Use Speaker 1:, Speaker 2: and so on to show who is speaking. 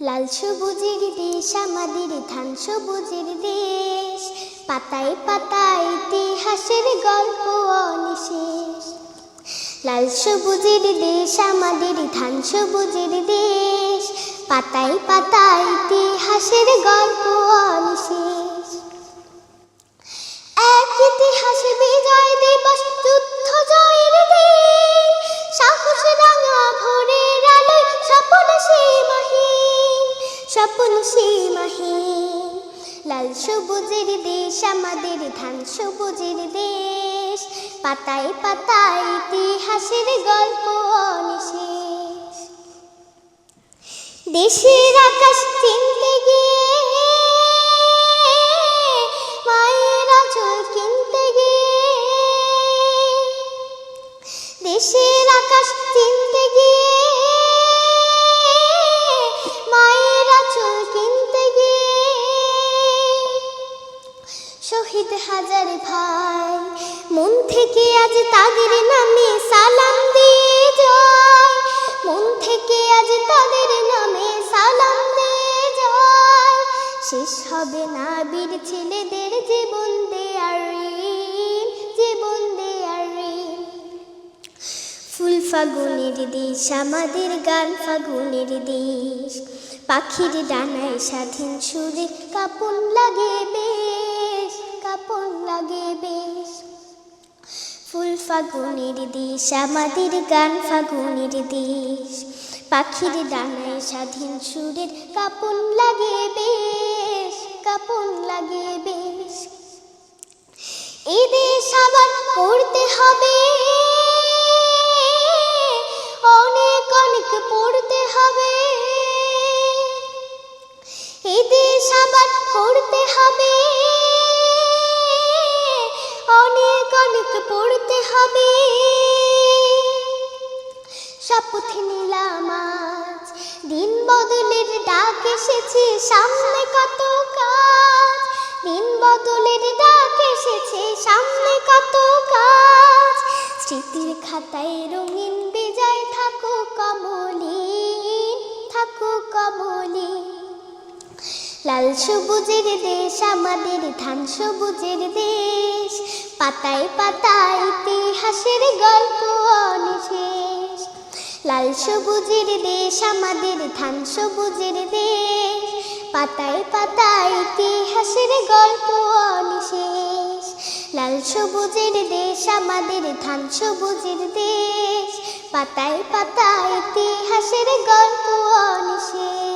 Speaker 1: লাল সবুজের দেশ, আমাদের ধান সবুজের দেশ। পাতায় পাতায় ইতিহাসের গল্প অনিশেষ। লাল সবুজের দেশ, আমাদের ধান সবুজের দেশ। পাতায় পাতায় ইতিহাসের গল্প অনিশেষ। স্বপন সীমাহীন লাল সবুজের দেশ, আমাদের ধান সবুজের দেশ। পাতায় পাতায় ইতিহাসের গল্প অনিশেষ। দেশের আকাশ চিনতে গিয়ে, মায়ের আঁচল কিনতে গিয়ে। দেশের আকাশ চিনতে শহীদ হাজার ভাই। মন থেকে আজ তাদের নামে সালাম দিয়ে যায়। মন থেকে আজ তাদের নামে সালাম দিয়ে যায়। শেষ হবে না বীর ছেলেদের জীবন দেয়ার ঋণ, জীবন দেয়ার ঋণ। ফুল ফাগুনের দেশ আমাদের গান ফাগুনের দেশ। পাখির ডানায় স্বাধীন সুরে কাপন লাগে বেশ। লাগে বেশ। ফুল ফাগুনের দেশ, আমাদের গান ফাগুনের দেশ। পাখির ডানায় স্বাধীন সুরের কাপন লাগে বেশ, কাপন লাগে বেশ। এই দেশ আবার পড়তে হবে। অনেক অনেক পড়তে হবে। দেশ আবার পড়তে হবে। হবে। শপথ নিলাম আজ, দিন বদলের ডাক এসেছে, সামনে কত কাজ? দিন বদলের ডাক এসেছে, সামনে কত কাজ? স্মৃতির খাতায় রঙিন বিজয় থাকুক কমলিন লাল সবুজের দেশ, আমাদের ধান সবুজের দেশ। পাতায় পাতায় ইতিহাসের গল্প অনিশেষ। লাল সবুজের দেশ, আমাদের ধান সবুজের দেশ। পাতায় পাতায় ইতিহাসের গল্প অনিশেষ। লাল সবুজের দেশ, আমাদের ধান সবুজের দেশ। পাতায় পাতায় ইতিহাসের গল্প অনিশেষ।